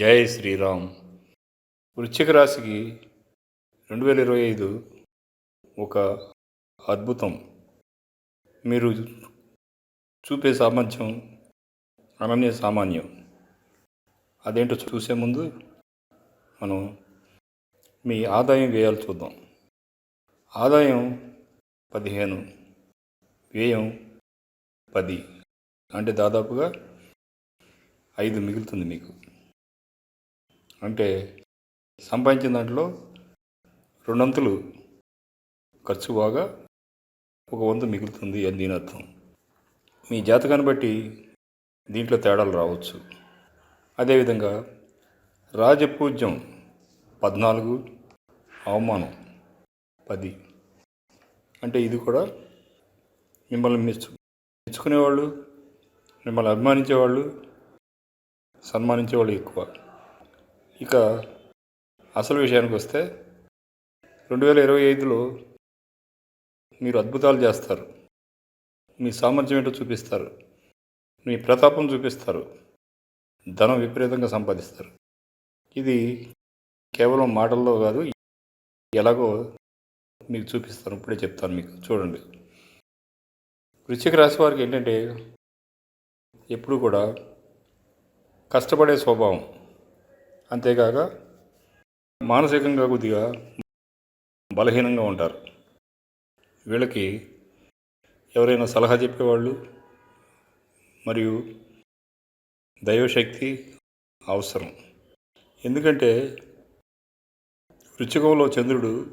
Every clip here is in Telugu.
జై శ్రీరామ్. వృశ్చిక రాశికి రెండు వేల ఇరవై ఐదు ఒక అద్భుతం. మీరు చూపే సామర్థ్యం అనన్య సామాన్యం. అదేంటో చూసే ముందు మనం మీ ఆదాయం వ్యయాలు చూద్దాం. ఆదాయం పదిహేను వ్యయం పది అంటే దాదాపుగా ఐదు మిగులుతుంది మీకు. అంటే సంపాదించిన దాంట్లో రెండొంతులు ఖర్చు బాగా ఒక వంతు మిగులుతుంది అని దీని అర్థం. మీ జాతకాన్ని బట్టి దీంట్లో తేడాలు రావచ్చు. అదేవిధంగా రాజపూజ్యం పద్నాలుగు అవమానం పది. అంటే ఇది కూడా మిమ్మల్ని మెచ్చు మెచ్చుకునేవాళ్ళు మిమ్మల్ని అభిమానించేవాళ్ళు సన్మానించేవాళ్ళు ఎక్కువ. ఇక అసలు విషయానికి వస్తే రెండు వేల ఇరవై ఐదులో మీరు అద్భుతాలు చేస్తారు. మీ సామర్థ్యం ఏంటో చూపిస్తారు. మీ ప్రతాపం చూపిస్తారు. ధనం విపరీతంగా సంపాదిస్తారు. ఇది కేవలం మాటల్లో కాదు ఎలాగో మీకు చూపిస్తాను. ఇప్పుడే చెప్తాను మీకు. చూడండి. వృశ్చిక రాశి వారికి ఏంటంటే ఎప్పుడు కూడా కష్టపడే స్వభావం అంతేకాక మానసికంగా కొద్దిగా బలహీనంగా ఉంటారు. వీళ్ళకి ఎవరైనా సలహా చెప్పేవాళ్ళు మరియు దైవశక్తి అవసరం. ఎందుకంటే వృచ్చికంలో చంద్రుడు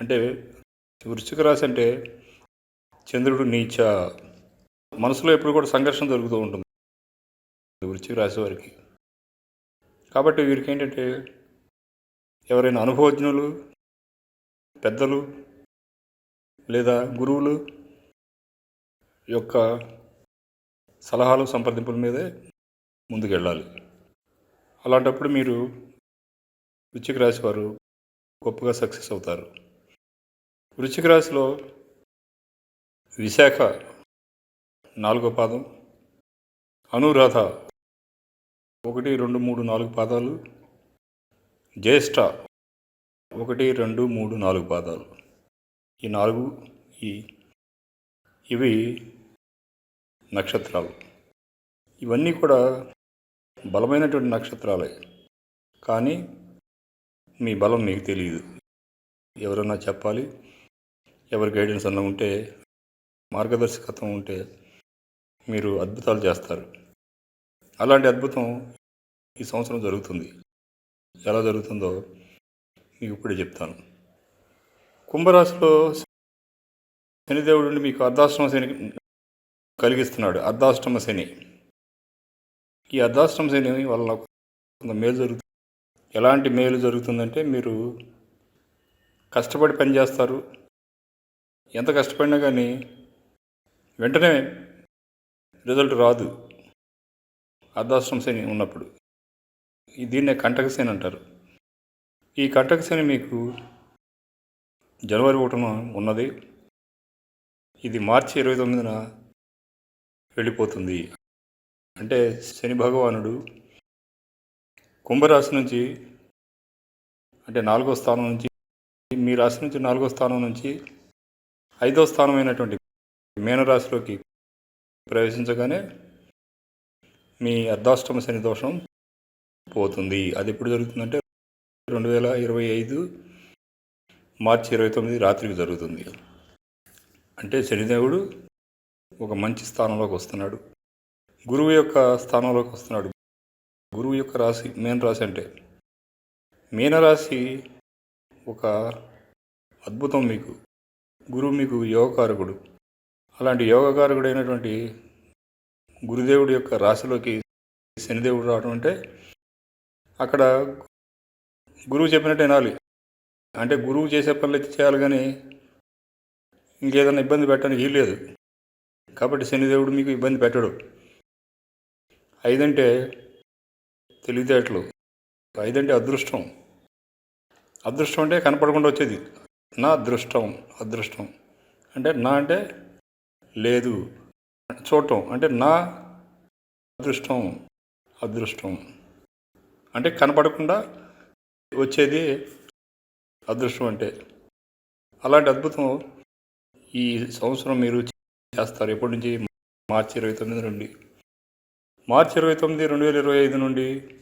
అంటే వృశ్చిక రాశి అంటే చంద్రుడు నీచ. మనసులో ఎప్పుడు కూడా సంఘర్షణ జరుగుతూ ఉంటుంది. వృశ్చిక రాశి వారికి. కాబట్టి వీరికి ఏంటంటే ఎవరైనా అనుభవజ్ఞులు పెద్దలు లేదా గురువులు యొక్క సలహాలు సంప్రదింపుల మీదే ముందుకెళ్ళాలి. అలాంటప్పుడు మీరు వృశ్చిక రాశి వారు గొప్పగా సక్సెస్ అవుతారు. వృశ్చిక రాశిలో విశాఖ నాలుగో పాదం అనురాధ ఒకటి రెండు మూడు నాలుగు పాదాలు. జ్యేష్ఠ. ఒకటి రెండు మూడు నాలుగు పాదాలు. ఈ నాలుగు ఈ ఇవి నక్షత్రాలు. ఇవన్నీ కూడా బలమైనటువంటి నక్షత్రాలే. కానీ మీ బలం మీకు తెలియదు ఎవరన్నా చెప్పాలి? ఎవరి గైడెన్స్ అన్న ఉంటే మార్గదర్శకత్వం ఉంటే మీరు అద్భుతాలు చేస్తారు. అలాంటి అద్భుతం ఈ సంవత్సరం జరుగుతుంది. ఎలా జరుగుతుందో మీకు ఇప్పుడే చెప్తాను. కుంభరాశిలో శనిదేవుడు మీకు అర్ధాష్టమ శని కలిగిస్తున్నాడు. అర్ధాష్టమ శని. ఈ అర్ధాష్టమ శని వల్ల కొంత మేలు జరుగుతుంది. ఎలాంటి మేలు జరుగుతుందంటే మీరు కష్టపడి పనిచేస్తారు ఎంత కష్టపడినా కానీ వెంటనే రిజల్ట్ రాదు. అర్ధాశ్రమ శని ఉన్నప్పుడు. దీన్నే కంటక శని అంటారు. ఈ కంటక శని మీకు జనవరి ఒకటిన ఉన్నది. ఇది మార్చి ఇరవై తొమ్మిదిన వెళ్ళిపోతుంది. అంటే శని భగవానుడు కుంభరాశి నుంచి అంటే నాలుగో స్థానం నుంచి మీ రాశి నుంచి నాలుగో స్థానం నుంచి ఐదో స్థానమైనటువంటి మేనరాశిలోకి ప్రవేశించగానే మీ అర్ధాష్టమ శని దోషం పోతుంది. అది ఎప్పుడు జరుగుతుందంటే రెండు వేల ఇరవై ఐదు మార్చి ఇరవై తొమ్మిది రాత్రికి జరుగుతుంది. అంటే శనిదేవుడు ఒక మంచి స్థానంలోకి వస్తున్నాడు. గురువు యొక్క స్థానంలోకి వస్తున్నాడు. గురువు యొక్క రాశి మీన రాశి అంటే? మీనరాశి ఒక అద్భుతం మీకు. గురువు మీకు యోగకారకుడు. అలాంటి యోగకారకుడైనటువంటి గురుదేవుడి యొక్క రాశిలోకి శనిదేవుడు రావడం అంటే అక్కడ గురువు చెప్పినట్టు వినాలి. అంటే గురువు చేసే పనులు అయితే చేయాలి కానీ ఇంకేదైనా ఇబ్బంది పెట్టడానికి లేదు. కాబట్టి శనిదేవుడు మీకు ఇబ్బంది పెట్టడు. ఐదంటే తెలివితేటలు. ఐదంటే అదృష్టం. అదృష్టం అంటే కనపడకుండా వచ్చేది. నా అదృష్టం అదృష్టం. అంటే నా అంటే లేదు. చూడటం అంటే నా అదృష్టం అదృష్టం. అంటే కనపడకుండా వచ్చేది అదృష్టం అంటే. అలాంటి అద్భుతం ఈ సంవత్సరం మీరు చేస్తారు. ఎప్పటి నుంచి? మార్చి ఇరవై తొమ్మిది నుండి. మార్చి ఇరవై తొమ్మిది రెండు వేల ఇరవై ఐదు నుండి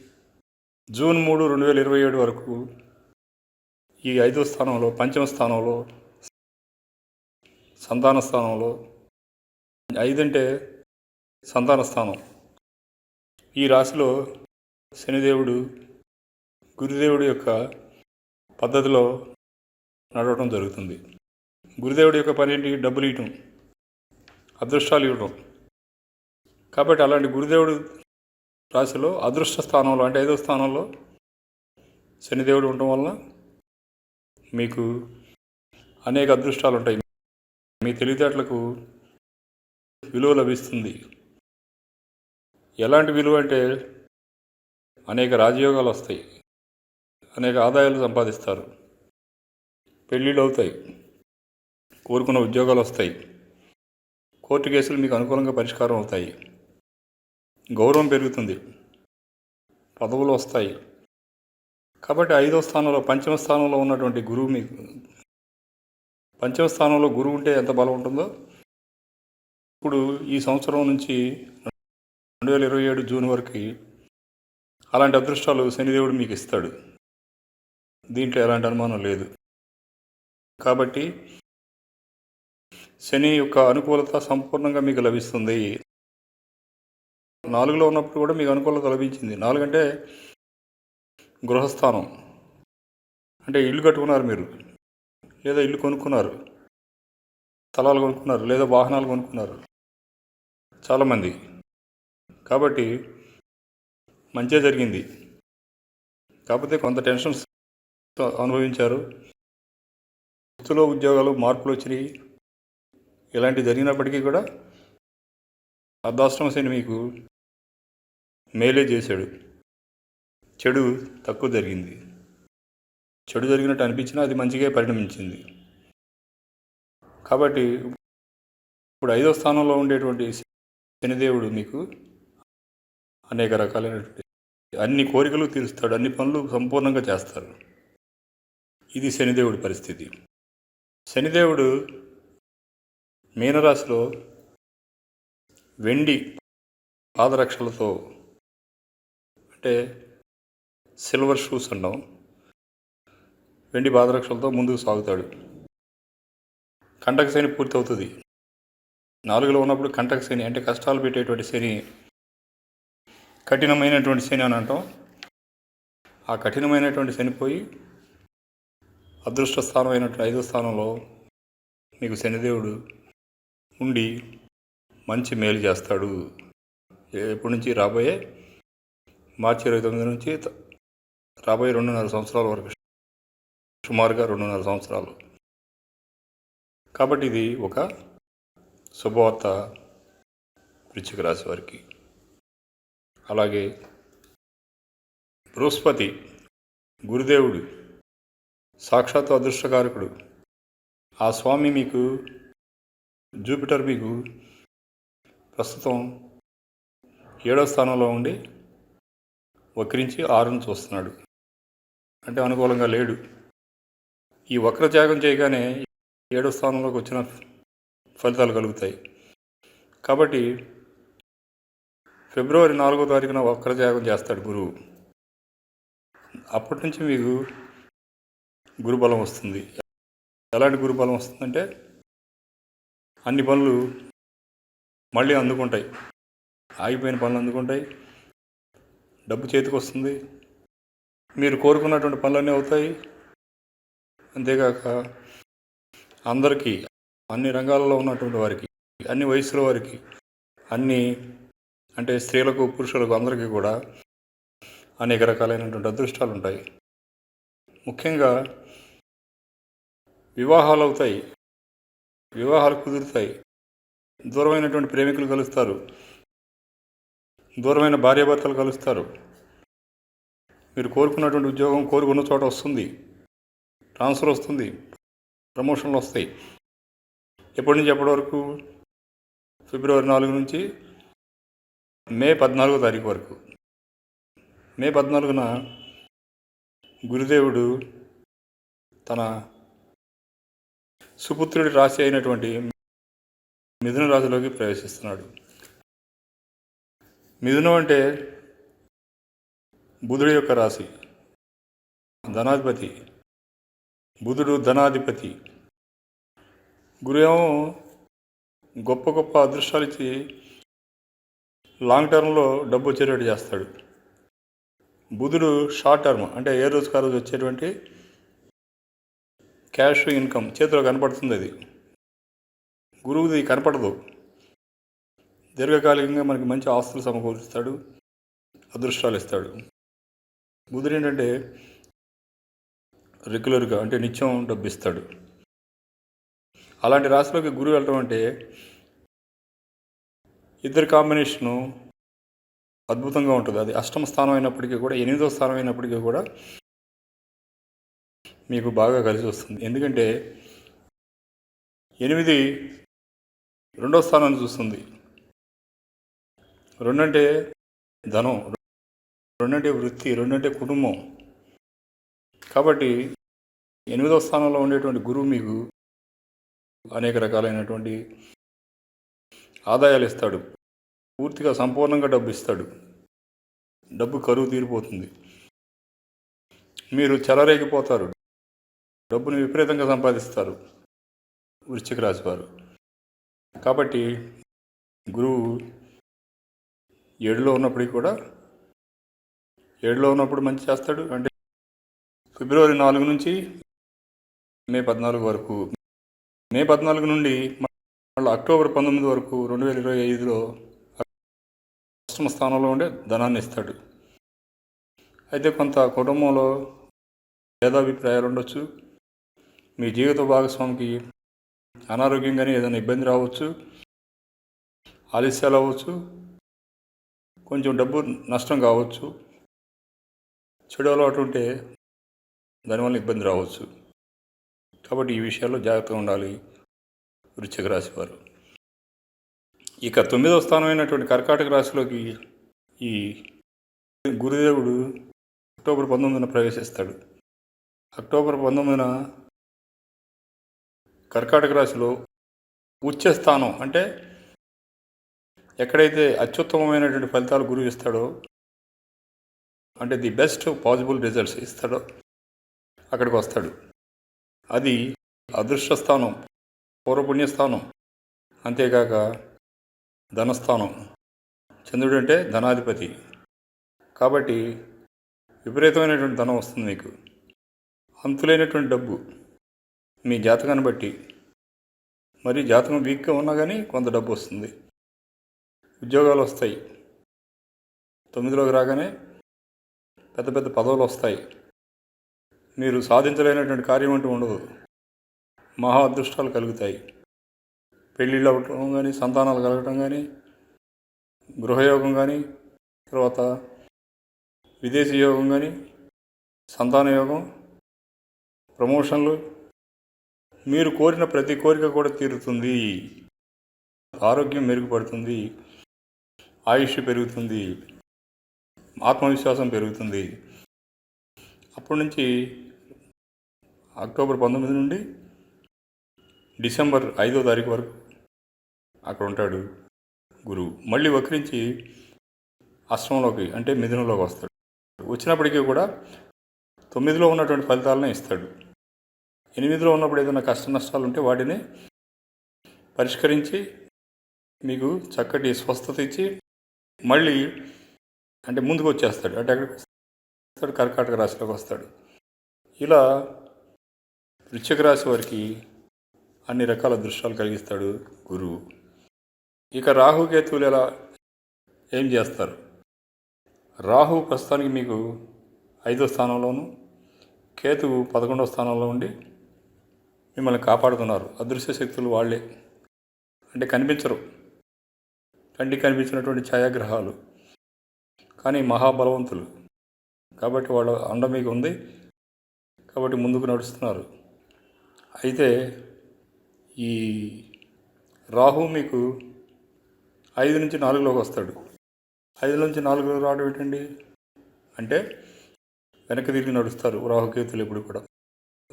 జూన్ మూడు రెండు వేల ఇరవై ఏడు వరకు ఈ ఐదో స్థానంలో పంచమ స్థానంలో సంతాన స్థానంలో ఐదంటే సంతాన స్థానం. ఈ రాశిలో శనిదేవుడు గురుదేవుడి యొక్క పద్ధతిలో నడవటం జరుగుతుంది. గురుదేవుడి యొక్క పని ఏంటి? డబ్బులు ఇవ్వటం అదృష్టాలు ఇవ్వటం. కాబట్టి అలాంటి గురుదేవుడు రాశిలో అదృష్ట స్థానంలో అంటే ఐదో స్థానంలో శనిదేవుడు ఉండటం వలన మీకు అనేక అదృష్టాలు ఉంటాయి. మీ తెలివితేటలకు విలువ లభిస్తుంది. ఎలాంటి విలువ అంటే అనేక రాజయోగాలు వస్తాయి. అనేక ఆదాయాలు సంపాదిస్తారు. పెళ్ళిళ్ళు అవుతాయి. కోరుకున్న ఉద్యోగాలు వస్తాయి. కోర్టు కేసులు మీకు అనుకూలంగా పరిష్కారం అవుతాయి. గౌరవం పెరుగుతుంది. పదవులు వస్తాయి. కాబట్టి ఐదో స్థానంలో పంచమ స్థానంలో ఉన్నటువంటి గురువు మీకు పంచమ స్థానంలో గురువు ఉంటే ఎంత బలం ఉంటుందో ఇప్పుడు ఈ సంవత్సరం నుంచి రెండు వేల ఇరవై ఏడు జూన్ వరకు అలాంటి అదృష్టాలు శనిదేవుడు మీకు ఇస్తాడు. దీంట్లో ఎలాంటి అనుమానం లేదు. కాబట్టి శని యొక్క అనుకూలత సంపూర్ణంగా మీకు లభిస్తుంది. నాలుగులో ఉన్నప్పుడు కూడా మీకు అనుకూలత లభించింది. నాలుగంటే గృహస్థానం. అంటే ఇల్లు కట్టుకున్నారు మీరు. లేదా ఇల్లు కొనుక్కున్నారు. స్థలాలు కొనుక్కున్నారు లేదా వాహనాలు కొనుక్కున్నారు. చాలామంది. కాబట్టి మంచిగా జరిగింది. కాకపోతే కొంత టెన్షన్స్ అనుభవించారు. వృత్తిలో ఉద్యోగాలు మార్పులు వచ్చినాయి. ఇలాంటివి జరిగినప్పటికీ కూడా అర్ధాశ్రమ శని మీకు మేలే చేశాడు. చెడు తక్కువ జరిగింది. చెడు జరిగినట్టు అనిపించినా అది మంచిగా పరిణమించింది. కాబట్టి ఇప్పుడు ఐదో స్థానంలో ఉండేటువంటి శనిదేవుడు మీకు అనేక రకాలైనటువంటి అన్ని కోరికలు తీరుస్తాడు అన్ని పనులు సంపూర్ణంగా చేస్తారు ఇది శనిదేవుడి పరిస్థితి. శనిదేవుడు మీనరాశిలో వెండి పాదరక్షలతో అంటే సిల్వర్ షూస్ అంటాం. వెండి పాదరక్షలతో ముందుకు సాగుతాడు. కంటక శని పూర్తి అవుతుంది నాలుగులో ఉన్నప్పుడు కంటక శని అంటే కష్టాలు పెట్టేటువంటి శని కఠినమైనటువంటి శని అని అంటాం. ఆ కఠినమైనటువంటి శని పోయి అదృష్ట స్థానం అయినటువంటి ఐదో స్థానంలో మీకు శనిదేవుడు ఉండి మంచి మేలు చేస్తాడు. ఎప్పటి నుంచి రాబోయే మార్చి ఇరవై తొమ్మిది నుంచి రాబోయే రెండున్నర సంవత్సరాల వరకు సుమారుగా రెండున్నర సంవత్సరాలు. కాబట్టి ఇది ఒక శుభవార్త వృశ్చిక రాశి వారికి. అలాగే బృహస్పతి గురుదేవుడు సాక్షాత్తు అదృష్టకారకుడు. ఆ స్వామి మీకు జూపిటర్ మీకు ప్రస్తుతం ఏడో స్థానంలో ఉండి వక్రించి ఆరును చూస్తున్నాడు. అంటే అనుకూలంగా లేడు. ఈ వక్రత్యాగం చేయగానే ఏడో స్థానంలోకి వచ్చిన ఫలితాలు కలుగుతాయి. కాబట్టి ఫిబ్రవరి నాలుగో తారీఖున వక్రత్యాగం చేస్తాడు గురువు. అప్పటి నుంచి మీకు గురుబలం వస్తుంది. ఎలాంటి గురుబలం వస్తుందంటే అన్ని పనులు మళ్ళీ అందుకుంటాయి. ఆగిపోయిన పనులు అందుకుంటాయి. డబ్బు చేతికి వస్తుంది. మీరు కోరుకున్నటువంటి పనులన్నీ అవుతాయి. అంతేకాక అందరికీ అన్ని రంగాలలో ఉన్నటువంటి వారికి అన్ని వయసుల వారికి అన్ని అంటే స్త్రీలకు పురుషులకు అందరికీ కూడా అనేక రకాలైనటువంటి అదృష్టాలు ఉంటాయి. ముఖ్యంగా వివాహాలు అవుతాయి. వివాహాలు కుదురుతాయి. దూరమైనటువంటి ప్రేమికులు కలుస్తారు. దూరమైన భార్యాభర్తలు కలుస్తారు. మీరు కోరుకున్నటువంటి ఉద్యోగం కోరుకున్న చోట వస్తుంది. ట్రాన్స్ఫర్ వస్తుంది. ప్రమోషన్లు వస్తాయి. ఎప్పటి నుంచి ఎప్పటి వరకు? ఫిబ్రవరి నాలుగు నుంచి మే పద్నాలుగో తారీఖు వరకు. మే పద్నాలుగున గురుదేవుడు తన సుపుత్రుడి రాశి అయినటువంటి మిథున రాశిలోకి ప్రవేశిస్తున్నాడు. మిథునం అంటే బుధుడి యొక్క రాశి. ధనాధిపతి. బుధుడు ధనాధిపతి. గురువేమో గొప్ప గొప్ప అదృష్టాలు ఇచ్చి లాంగ్ టర్మ్లో డబ్బు వచ్చేటట్టు చేస్తాడు. బుధుడు షార్ట్ టర్మ్ అంటే ఏ రోజుకు ఆ రోజు వచ్చేటువంటి క్యాష్ ఇన్కమ్ చేతిలో కనపడుతుంది అది. గురువుది కనపడదు. దీర్ఘకాలికంగా మనకి మంచి ఆస్తులు సమకూరుస్తాడు అదృష్టాలు ఇస్తాడు. బుధుడు ఏంటంటే రెగ్యులర్గా అంటే నిత్యం డబ్బు ఇస్తాడు. అలాంటి రాశిలోకి గురువు వెళ్ళటం అంటే ఇద్దరు కాంబినేషను అద్భుతంగా ఉంటుంది. అది అష్టమ స్థానం అయినప్పటికీ కూడా ఎనిమిదో స్థానం అయినప్పటికీ కూడా మీకు బాగా కలిసి వస్తుంది. ఎందుకంటే ఎనిమిది రెండో స్థానాన్ని చూస్తుంది. రెండంటే ధనం రెండంటే వృత్తి రెండంటే కుటుంబం. కాబట్టి ఎనిమిదవ స్థానంలో ఉండేటువంటి గురువు మీకు అనేక రకాలైనటువంటి ఆదాయాలు ఇస్తాడు. పూర్తిగా సంపూర్ణంగా డబ్బు ఇస్తాడు. డబ్బు కరువు తీరిపోతుంది. మీరు చెలరేగిపోతారు. డబ్బును విపరీతంగా సంపాదిస్తారు వృశ్చిక రాశి వారు. కాబట్టి గురువు ఏడులో ఉన్నప్పటికీ కూడా ఏడులో ఉన్నప్పుడు మంచి చేస్తాడు. అంటే ఫిబ్రవరి నాలుగు నుంచి మే పద్నాలుగు వరకు మే పద్నాలుగు నుండి మళ్ళీ అక్టోబర్ పంతొమ్మిది వరకు రెండు వేల ఇరవై ఐదులో అష్టమ స్థానంలో ఉండే ధనాన్ని ఇస్తాడు. అయితే కొంత కుటుంబంలో భేదాభిప్రాయాలు ఉండొచ్చు. మీ జీవిత భాగస్వామికి అనారోగ్యంగానే ఏదైనా ఇబ్బంది రావచ్చు. ఆలస్యాలు అవ్వచ్చు. కొంచెం డబ్బు నష్టం కావచ్చు. చెడు అలవాటు ఉంటే దానివల్ల ఇబ్బంది రావచ్చు. కాబట్టి ఈ విషయాల్లో జాగ్రత్తగా ఉండాలి వృశ్చిక రాశి వారు. ఇక తొమ్మిదవ స్థానమైనటువంటి కర్కాటక రాశిలోకి ఈ గురుదేవుడు అక్టోబర్ పంతొమ్మిదిన ప్రవేశిస్తాడు. అక్టోబర్ పంతొమ్మిదిన కర్కాటక రాశిలో ఉచ్చ స్థానం అంటే ఎక్కడైతే అత్యుత్తమమైనటువంటి ఫలితాలు గురువు ఇస్తాడో అంటే ది బెస్ట్ పాసిబుల్ రిజల్ట్స్ ఇస్తాడో అక్కడికి వస్తాడు. అది అదృష్ట స్థానం పూర్వపుణ్యస్థానం అంతేకాక ధనస్థానం. చంద్రుడు అంటే ధనాధిపతి. కాబట్టి విపరీతమైనటువంటి ధనం వస్తుంది మీకు. అంతులేనటువంటి డబ్బు మీ జాతకాన్ని బట్టి. మరి జాతకం వీక్గా ఉన్నా కానీ కొంత డబ్బు వస్తుంది. ఉద్యోగాలు వస్తాయి. తొమ్మిదిలోకి రాగానే పెద్ద పెద్ద పదవులు వస్తాయి. మీరు సాధించలేనటువంటి కార్యం అంటూ ఉండదు. మహా అదృష్టాలు కలుగుతాయి. పెళ్ళిళ్ళు అవ్వటం కానీ సంతానాలు కలగటం కానీ గృహయోగం కానీ తర్వాత విదేశీ యోగం కానీ సంతాన యోగం ప్రమోషన్లు మీరు కోరిన ప్రతి కోరిక కూడా తీరుతుంది. ఆరోగ్యం మెరుగుపడుతుంది. ఆయుష్ పెరుగుతుంది. ఆత్మవిశ్వాసం పెరుగుతుంది. అప్పటి నుంచి అక్టోబర్ పంతొమ్మిది నుండి డిసెంబర్ ఐదో తారీఖు వరకు అక్కడ ఉంటాడు గురువు. మళ్ళీ వక్రించి అష్టంలోకి అంటే మిథునంలోకి వస్తాడు. వచ్చినప్పటికీ కూడా తొమ్మిదిలో ఉన్నటువంటి ఫలితాలనే ఇస్తాడు. ఎనిమిదిలో ఉన్నప్పుడు ఏదైనా కష్ట నష్టాలు ఉంటే వాటిని పరిష్కరించి మీకు చక్కటి స్వస్థత ఇచ్చి మళ్ళీ అంటే ముందుకు వచ్చేస్తాడు. అంటే అక్కడికి వస్తాడు కర్కాటక రాశిలోకి వస్తాడు. ఇలా వృశ్చిక రాశి వారికి అన్ని రకాల దృశ్యాలు కలిగిస్తాడు గురువు. ఇక రాహుకేతువులు ఎలా ఏం చేస్తారు? రాహు ప్రస్తుతానికి మీకు ఐదో స్థానంలోను కేతువు పదకొండవ స్థానంలో ఉండి మిమ్మల్ని కాపాడుతున్నారు. అదృశ్య శక్తులు వాళ్ళే. అంటే కనిపించరు. కంటికి కనిపించినటువంటి ఛాయాగ్రహాలు. కానీ మహాబలవంతులు. కాబట్టి వాళ్ళ అండ మీకు ఉంది. కాబట్టి ముందుకు నడుస్తున్నారు. అయితే ఈ రాహు మీకు ఐదు నుంచి నాలుగులోకి వస్తాడు. ఐదు నుంచి నాలుగులో రావడం ఏంటండి? అంటే వెనక్కి తిరిగి నడుస్తారు రాహుకేతులు ఎప్పుడు కూడా.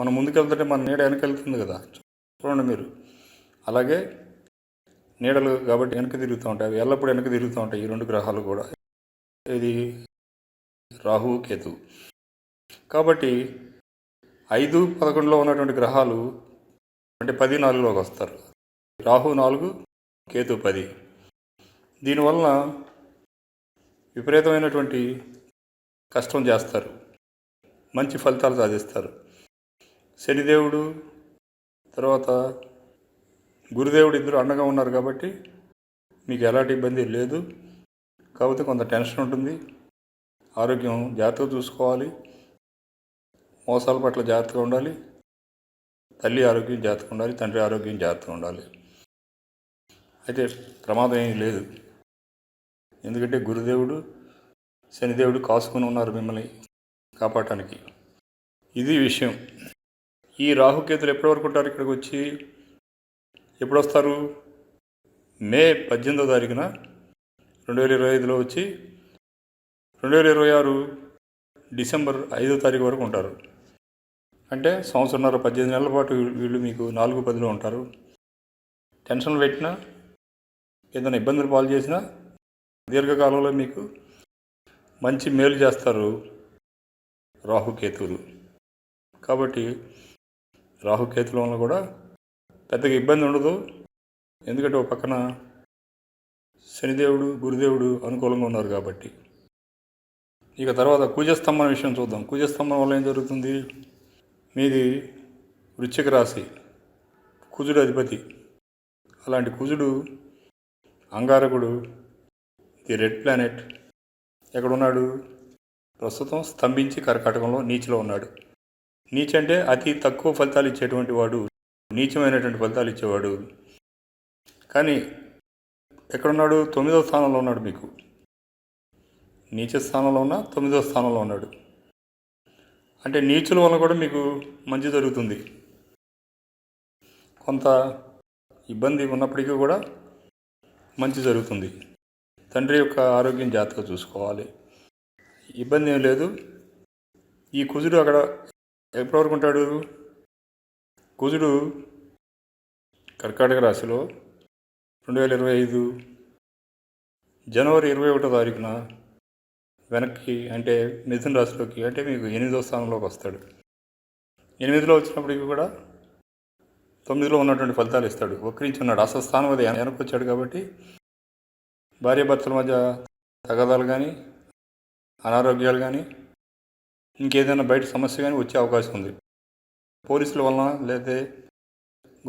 మనం ముందుకెళ్తుంటే మన నీడ వెనక వెళ్తుంది కదా. చూడండి మీరు. అలాగే నీడలు కాబట్టి వెనక తిరుగుతూ ఉంటాయి. అవి ఎల్లప్పుడూ వెనక తిరుగుతూ ఉంటాయి ఈ రెండు గ్రహాలు కూడా. ఇది రాహు కేతు. కాబట్టి ఐదు పదకొండులో ఉన్నటువంటి గ్రహాలు అంటే పది నాలుగులోకి వస్తారు. రాహు నాలుగు కేతు పది. దీనివలన విపరీతమైనటువంటి కష్టం చేస్తారు. మంచి ఫలితాలు సాధిస్తారు. శనిదేవుడు తర్వాత గురుదేవుడు ఇద్దరు అండగా ఉన్నారు కాబట్టి మీకు ఎలాంటి ఇబ్బంది లేదు. కాకపోతే కొంత టెన్షన్ ఉంటుంది. ఆరోగ్యం జాగ్రత్తగా చూసుకోవాలి. మోసాల పట్ల జాగ్రత్తగా ఉండాలి. తల్లి ఆరోగ్యం జాగ్రత్తగా ఉండాలి. తండ్రి ఆరోగ్యం జాగ్రత్తగా ఉండాలి. అయితే ప్రమాదం ఏమీ లేదు. ఎందుకంటే గురుదేవుడు శనిదేవుడు కాసుకొని ఉన్నారు మిమ్మల్ని కాపాడటానికి. ఇది విషయం. ఈ రాహుకేతులు ఎప్పటి వరకు ఉంటారు? ఇక్కడికి వచ్చి ఎప్పుడు వస్తారు మే పద్దెనిమిదో తారీఖున రెండు వేల ఇరవై ఐదులో వచ్చి రెండు వేల ఇరవై ఆరు డిసెంబర్ ఐదో తారీఖు వరకు ఉంటారు. అంటే సంవత్సరంన్నర పద్దెనిమిది నెలల పాటు వీళ్ళు మీకు నాలుగు పదిలో ఉంటారు. టెన్షన్ పెట్టినా ఏదైనా ఇబ్బందులు పాలు చేసినా దీర్ఘకాలంలో మీకు మంచి మేలు చేస్తారు రాహుకేతువులు. కాబట్టి రాహుకేతుల వల్ల కూడా పెద్దగా ఇబ్బంది ఉండదు. ఎందుకంటే ఒక పక్కన శనిదేవుడు గురుదేవుడు అనుకూలంగా ఉన్నారు కాబట్టి. ఇక తర్వాత కూజస్తంభం విషయం చూద్దాం. కూజస్తంభం వల్ల ఏం జరుగుతుంది? మీది వృశ్చిక రాశి కుజుడు అధిపతి. అలాంటి కుజుడు అంగారకుడు ది రెడ్ ప్లానెట్ ఎక్కడున్నాడు? ప్రస్తుతం స్తంభించి కర్కాటకంలో నీచులో ఉన్నాడు. నీచంటే అంటే అతి తక్కువ ఫలితాలు ఇచ్చేటువంటి వాడు నీచమైనటువంటి ఫలితాలు ఇచ్చేవాడు. కానీ ఎక్కడున్నాడు? తొమ్మిదో స్థానంలో ఉన్నాడు మీకు. నీచ స్థానంలో ఉన్న తొమ్మిదో స్థానంలో ఉన్నాడు. అంటే నీచుల వల్ల కూడా మీకు మంచి జరుగుతుంది. కొంత ఇబ్బంది ఉన్నప్పటికీ కూడా మంచి జరుగుతుంది. తండ్రి యొక్క ఆరోగ్యం జాగ్రత్తగా చూసుకోవాలి. ఇబ్బంది ఏం లేదు. ఈ కుజుడు అక్కడ ఎప్పటివరకు ఉంటాడు? కుజుడు కర్కాటక రాశిలో రెండు వేల ఇరవై ఐదు జనవరి ఇరవై ఒకటో తారీఖున వెనక్కి అంటే మిథున రాశిలోకి అంటే మీకు ఎనిమిదో స్థానంలోకి వస్తాడు. ఎనిమిదిలో వచ్చినప్పటికీ కూడా తొమ్మిదిలో ఉన్నటువంటి ఫలితాలు ఇస్తాడు. వక్రించి ఉన్నాడు. అసలు స్థానం అది వెనక్కి వచ్చాడు కాబట్టి భార్యాభర్తల మధ్య తగదాలు కానీ అనారోగ్యాలు కానీ ఇంకేదైనా బయట సమస్య కానీ వచ్చే అవకాశం ఉంది. పోలీసుల వలన లేదా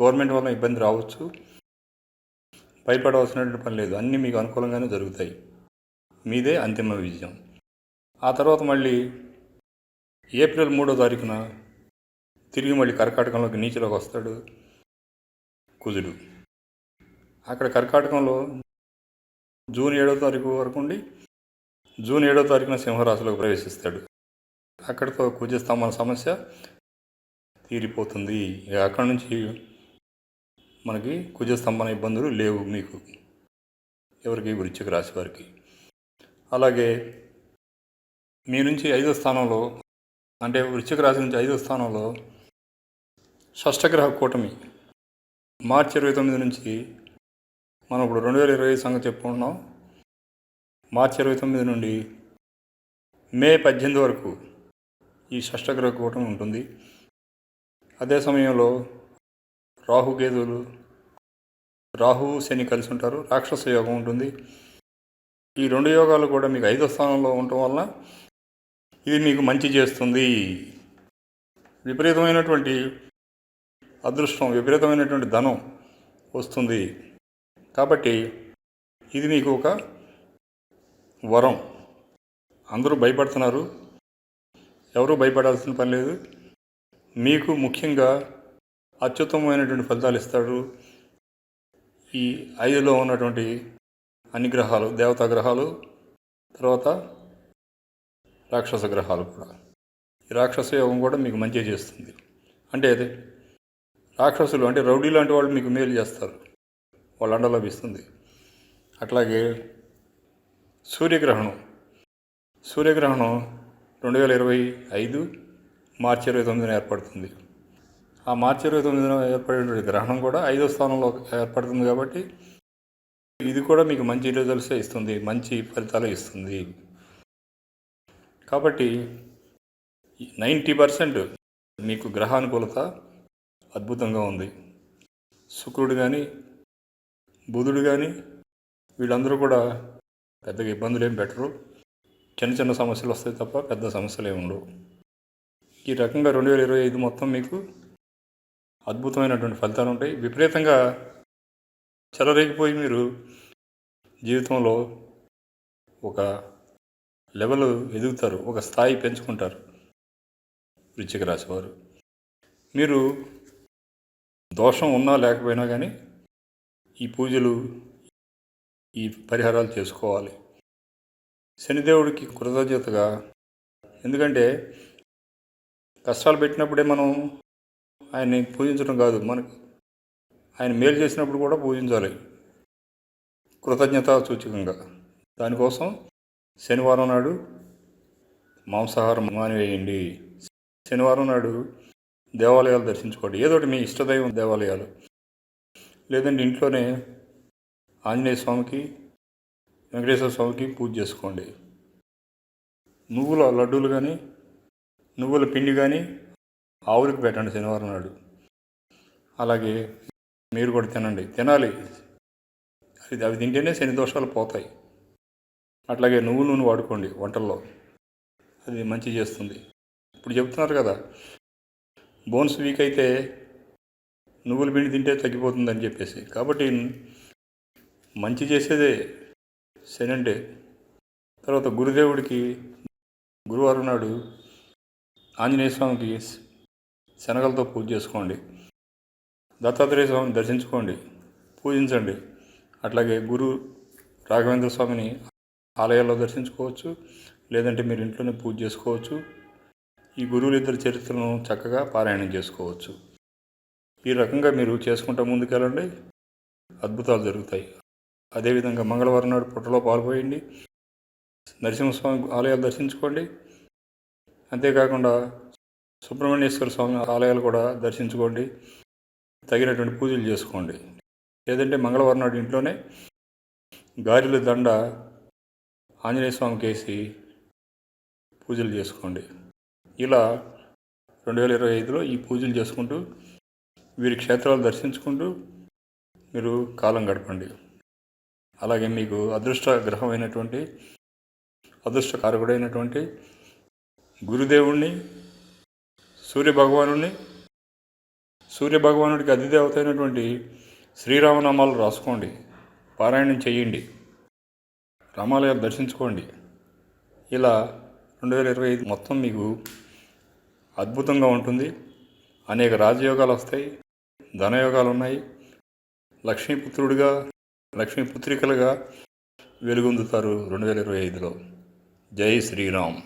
గవర్నమెంట్ వలన ఇబ్బంది రావచ్చు. భయపడవలసినటువంటి పని లేదు. అన్నీ మీకు అనుకూలంగానే జరుగుతాయి. మీదే అంతిమ విజయం. ఆ తర్వాత మళ్ళీ ఏప్రిల్ మూడో తారీఖున తిరిగి మళ్ళీ కర్కాటకంలోకి నీచలోకి వస్తాడు కుజుడు. అక్కడ కర్కాటకంలో జూన్ ఏడో తారీఖు వరకు ఉండి జూన్ ఏడో తారీఖున సింహరాశిలోకి ప్రవేశిస్తాడు. అక్కడితో కుజస్తంభన సమస్య తీరిపోతుంది. ఇక అక్కడ నుంచి మనకి కుజస్తంభన ఇబ్బందులు లేవు మీకు. ఎవరికి? వృశ్చిక రాశి వారికి. అలాగే మీ నుంచి ఐదో స్థానంలో అంటే వృశ్చిక రాశి నుంచి ఐదో స్థానంలో షష్టగ్రహ కూటమి మార్చి ఇరవై తొమ్మిది నుంచి మనం ఇప్పుడు రెండు వేల ఇరవై సంగతి చెప్పుకుంటున్నాం. మార్చి ఇరవై తొమ్మిది నుండి మే పద్దెనిమిది వరకు ఈ షష్టగ్రహ కూటమి ఉంటుంది. అదే సమయంలో రాహుకేతువులు రాహు శని కలిసి ఉంటారు రాక్షస యోగం ఉంటుంది. ఈ రెండు యోగాలు కూడా మీకు ఐదో స్థానంలో ఉండటం వలన ఇది మీకు మంచి చేస్తుంది. విపరీతమైనటువంటి అదృష్టం విపరీతమైనటువంటి ధనం వస్తుంది. కాబట్టి ఇది మీకు ఒక వరం. అందరూ భయపడుతున్నారు. ఎవరూ భయపడాల్సిన పని లేదు. మీకు ముఖ్యంగా అత్యుత్తమమైనటువంటి ఫలితాలు ఇస్తాడు ఈ ఐదులో ఉన్నటువంటి అన్ని గ్రహాలు దేవతా గ్రహాలు. తర్వాత రాక్షస గ్రహాలు కూడా. ఈ రాక్షస యోగం కూడా మీకు మంచి చేస్తుంది. అంటే అదే రాక్షసులు అంటే రౌడీ లాంటి వాళ్ళు మీకు మేలు చేస్తారు. వాళ్ళ అండ లభిస్తుంది. అట్లాగే సూర్యగ్రహణం. సూర్యగ్రహణం రెండు వేల ఇరవై ఐదు మార్చి ఇరవై తొమ్మిదిన ఏర్పడుతుంది. ఆ మార్చి ఇరవై తొమ్మిదిన ఏర్పడినటువంటి గ్రహణం కూడా ఐదో స్థానంలో ఏర్పడుతుంది కాబట్టి ఇది కూడా మీకు మంచి రిజల్ట్సే ఇస్తుంది మంచి ఫలితాలు ఇస్తుంది. కాబట్టి నైంటీ పర్సెంట్ మీకు గ్రహానుకూలత అద్భుతంగా ఉంది. శుక్రుడు కానీ బుధుడు కానీ వీళ్ళందరూ కూడా పెద్దగా ఇబ్బందులు ఏం పెట్టరు. చిన్న చిన్న సమస్యలు వస్తాయి తప్ప పెద్ద సమస్యలు ఏమి ఉండవు. ఈ రకంగా రెండు వేల ఇరవై ఐదు మొత్తం మీకు అద్భుతమైనటువంటి ఫలితాలు ఉంటాయి. విపరీతంగా చెలరేగిపోయి మీరు జీవితంలో ఒక లెవెల్ ఎదుగుతారు ఒక స్థాయి పెంచుకుంటారు వృశ్చిక రాశి వారు. మీరు దోషం ఉన్నా లేకపోయినా కానీ ఈ పూజలు ఈ పరిహారాలు చేసుకోవాలి. శనిదేవుడికి కృతజ్ఞతగా ఎందుకంటే కష్టాలు పెట్టినప్పుడే మనం ఆయన్ని పూజించడం కాదు మనకి ఆయన మేలు చేసినప్పుడు కూడా పూజించాలి. కృతజ్ఞత సూచకంగా. దానికోసం శనివారం నాడు మాంసాహారం మానివేయండి శనివారం నాడు దేవాలయాలు దర్శించుకోండి. ఏదో ఒకటి మీ ఇష్టదైవం దేవాలయాలు. లేదంటే ఇంట్లోనే ఆంజనేయ స్వామికి వెంకటేశ్వర స్వామికి పూజ చేసుకోండి. నువ్వుల లడ్డూలు కానీ నువ్వుల పిండి కానీ ఆవులకు పెట్టండి శనివారం నాడు. అలాగే మీరు కూడా తినండి. తినాలి. అది అవి తింటేనే శని దోషాలు పోతాయి. అట్లాగే నువ్వు నూనె వాడుకోండి వంటల్లో. అది మంచి చేస్తుంది. ఇప్పుడు చెప్తున్నారు కదా బోన్స్ వీక్ అయితే నువ్వుల పిండి తింటే తగ్గిపోతుందని చెప్పేసి. కాబట్టి మంచి చేసేదే శనండే తర్వాత గురుదేవుడికి గురువారం నాడు ఆంజనేయ స్వామికి శనగలతో పూజ చేసుకోండి. దత్తాత్రేయ స్వామిని దర్శించుకోండి. పూజించండి. అట్లాగే గురు రాఘవేంద్ర స్వామిని ఆలయాల్లో దర్శించుకోవచ్చు లేదంటే మీరు ఇంట్లోనే పూజ చేసుకోవచ్చు. ఈ గురువులు ఇద్దరి చరిత్రను చక్కగా పారాయణం చేసుకోవచ్చు. ఈ రకంగా మీరు చేసుకుంటూ ముందుకెళ్ళండి. అద్భుతాలు జరుగుతాయి. అదేవిధంగా మంగళవారం నాడు పుట్టలో పాల్పోయండి నరసింహస్వామి ఆలయాలు దర్శించుకోండి. అంతేకాకుండా సుబ్రహ్మణ్యేశ్వర స్వామి ఆలయాలు కూడా దర్శించుకోండి. తగినటువంటి పూజలు చేసుకోండి. లేదంటే మంగళవారం నాడు ఇంట్లోనే గారెల దండ ఆంజనేయ స్వామికి వేసి పూజలు చేసుకోండి. ఇలా రెండు వేల ఇరవై ఐదులో ఈ పూజలు చేసుకుంటూ వీరి క్షేత్రాలు దర్శించుకుంటూ మీరు కాలం గడపండి. అలాగే మీకు అదృష్ట గ్రహమైనటువంటి అదృష్ట కారకుడైనటువంటి గురుదేవుణ్ణి సూర్యభగవానుని సూర్యభగవానుడికి అధిదేవత అయినటువంటి శ్రీరామనామాలు రాసుకోండి. పారాయణం చేయండి. రామాలయాలు దర్శించుకోండి. ఇలా రెండు వేల ఇరవై ఐదు మొత్తం మీకు అద్భుతంగా ఉంటుంది. అనేక రాజయోగాలు వస్తాయి. ధనయోగాలు ఉన్నాయి. లక్ష్మీపుత్రుడిగా లక్ష్మీపుత్రికలుగా వెలుగొందుతారు రెండు వేల ఇరవై ఐదులో. జై శ్రీరామ్.